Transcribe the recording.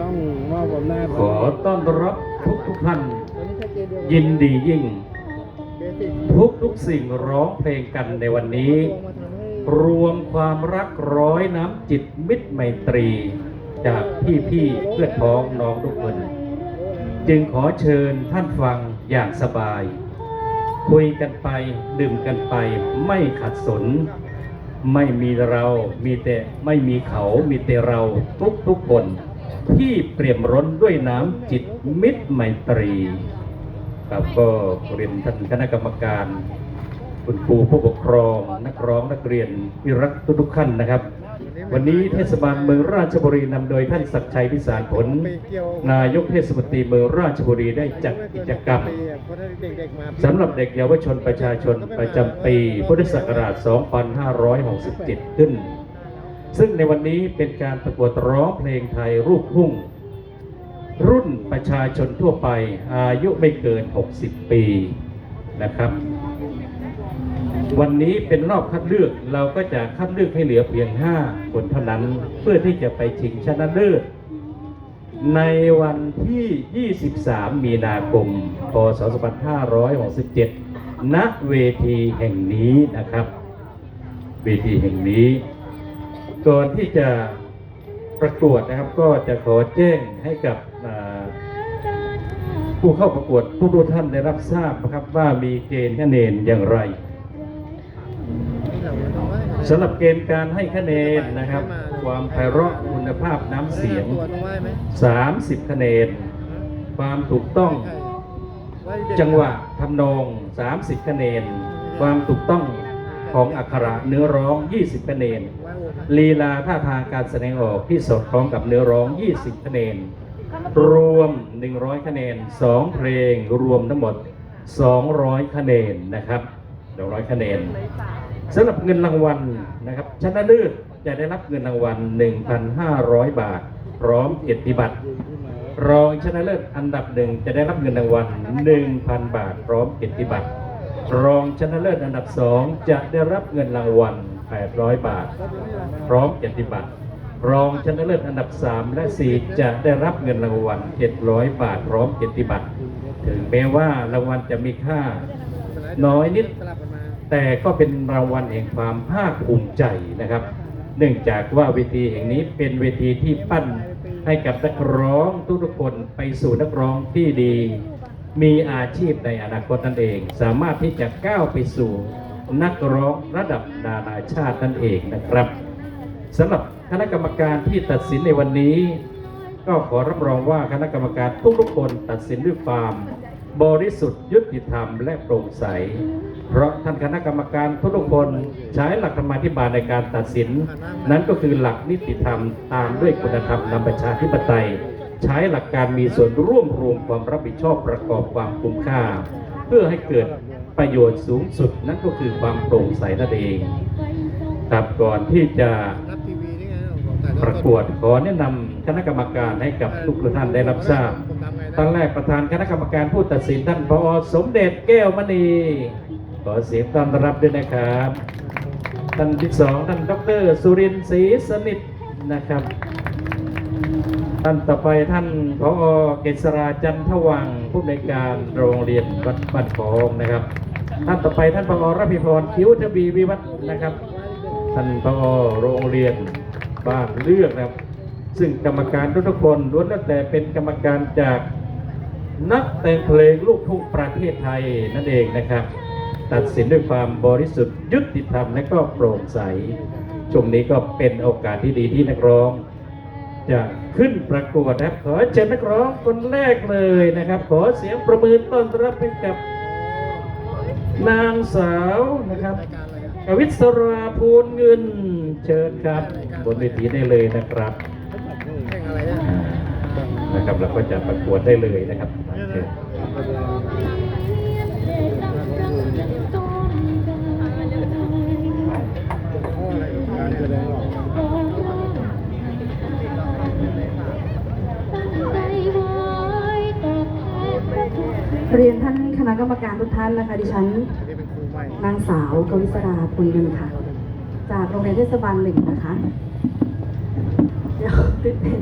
ต้องมอบอำนาจขอต้อนรับทุกทุกท่านยินดียิ่ง ทุกทุกสิ่งร้องเพลงกันในวันนี้ รวมความรักร้อยน้ำจิตมิตรไมตรี จากพี่พี่เพื่อนพ้องน้องทุกคน จึงขอเชิญท่านฟังอย่างสบาย คุยกันไปดื่มกันไปไม่ขัดสน ไม่มีเรามีแต่ไม่มีเขามีแต่เราทุกทุกคน ที่เปรียมร้นด้วยน้ำจิตมิตรไมตรีครับก็เรียนท่านคณะกรรมการคุณครูผู้ปกครองนักร้องนักเรียนที่รักทุกทุกๆท่านนะครับ วันนี้เทศบาลเมืองราชบุรีนำโดยท่านศักชัยพิสารผล นายกเทศมนตรีเมืองราชบุรีได้จัดกิจกรรมเพราะถ้าเด็กๆมาสำหรับเด็กเยาวชนประชาชนประจำปีพุทธศักราช 2567 ขึ้น ซึ่งในวันนี้เป็นการประกวดร้องเพลงไทยรูปทุ่ง รุ่นประชาชนทั่วไปอายุไม่เกิน 60 ปี นะครับ วันนี้เป็นรอบคัดเลือกเราก็จะคัดเลือกให้เหลือเพียง 5 คนเท่านั้นเพื่อที่จะไปชิงชนะเลิศในวันที่ 23 มีนาคม พศ 2567 ณ เวทีแห่งนี้นะครับ เวทีแห่งนี้ ก่อนที่จะประกวดนะครับก็จะขอแจ้งให้กับ ผู้เข้าประกวดทุกท่านได้รับทราบนะครับว่ามีเกณฑ์คะแนนอย่างไรสำหรับเกณฑ์การให้คะแนนนะครับ ความไพเราะคุณภาพน้ำเสียง 30 คะแนน ความถูกต้อง จังหวะทำนอง 30 คะแนน ความถูกต้องของอักขระเนื้อร้อง 20 คะแนนลีลาท่าทางการแสดงออกที่สอดคล้องกับเนื้อร้อง 20 คะแนน รวม 100 คะแนน 2 เพลงรวมทั้งหมด 200 คะแนนนะครับ200 คะแนนสำหรับเงินรางวัลนะครับชนะเลิศจะได้รับเงินรางวัล 1,500 บาท พร้อมเกียรติบัตรรองชนะเลิศอันดับหนึ่งจะได้รับเงินรางวัล 1,000 บาท พร้อมเกียรติบัตรรองชนะเลิศอันดับสองจะได้รับเงินรางวัล 800 บาท พร้อมเกียรติบัตร รองชนะเลิศอันดับ 3 และ 4 จะได้รับเงินรางวัล 700 บาทพร้อมเกียรติบัตร ถึงแม้ว่ารางวัลจะมีค่าน้อยนิด แต่ก็เป็นรางวัลแห่งความภาคภูมิใจนะครับ เนื่องจากว่าเวทีแห่งนี้เป็นเวทีที่ปั้นให้กับนักร้องทุกคนไปสู่นักร้องที่ดี มีอาชีพในอนาคตนั่นเอง สามารถที่จะก้าวไปสู่นักร้องระดับนานาชาตินั่นเองนะครับ สำหรับคณะกรรมการที่ตัดสินในวันนี้ ก็ขอรับรองว่าคณะกรรมการทุกๆคนตัดสินด้วยความบริสุทธิ์ยุติธรรมและโปร่งใส เพราะท่านคณะกรรมการทุกๆคนใช้หลักธรรมาธิบาลในการตัดสิน นั้นก็คือหลักนิติธรรมตามด้วยคุณธรรมนำประชาธิปไตย ใช้หลักการมีส่วนร่วมรวมความรับผิดชอบประกอบความคุ้มค่า เพื่อให้เกิดประโยชน์สูงสุดนั่นก็คือความโปร่งใสนั่นเองครับก่อนที่จะ ประกวด ขอแนะนำคณะกรรมการให้กับทุกท่านได้รับทราบผมทำไงนะท่านแรกประธานคณะกรรมการผู้ตัดสินท่านพอสมเด็จแก้วมณีขอเสียงต้อนรับด้วยนะครับท่านที่สองท่านดรสุรินทร์ศรีสนิทนะครับท่านต่อไปท่านพอเกษราจันทวังผู้ในการโรงเรียนวัดบ้านคองนะครับ ท่านต่อไปท่านพอรพิพรคิ้วทวีวิวัฒน์นะครับ ท่านพอโรงเรียน บ้านเลือกครับ ซึ่งกรรมการทุกคนล้วนแล้วแต่เป็นกรรมการจากนักแต่งเพลงลูกทุ่งประเทศไทยนั่นเองนะครับ ตัดสินด้วยความบริสุทธิ์ยุติธรรมและก็โปร่งใสช่วงนี้ก็เป็นโอกาสที่ดีที่นักร้อง จะขึ้นประกวดนะครับ ขอเชิญนักร้องคนแรกเลยนะครับ ขอเสียงประมือต้อนรับให้กับ นางสาวนะครับการอะไรอะกวิศราภูลเงินเชิญครับ บนเวทีได้เลยนะครับแข่งอะไรอะอ่านะครับเราก็จะประกวดได้เลยนะครับเชิญการแสดงออกตั้งใจว่าเรียนท่านคณะกรรมการทุกท่านนะคะดิฉันอันนี้เป็นครูใหม่นางสาวกวิศราปุยเงินค่ะ จากโรงเรียนเทศบาลหนึ่งนะคะ เดี๋ยวตื่นเต้น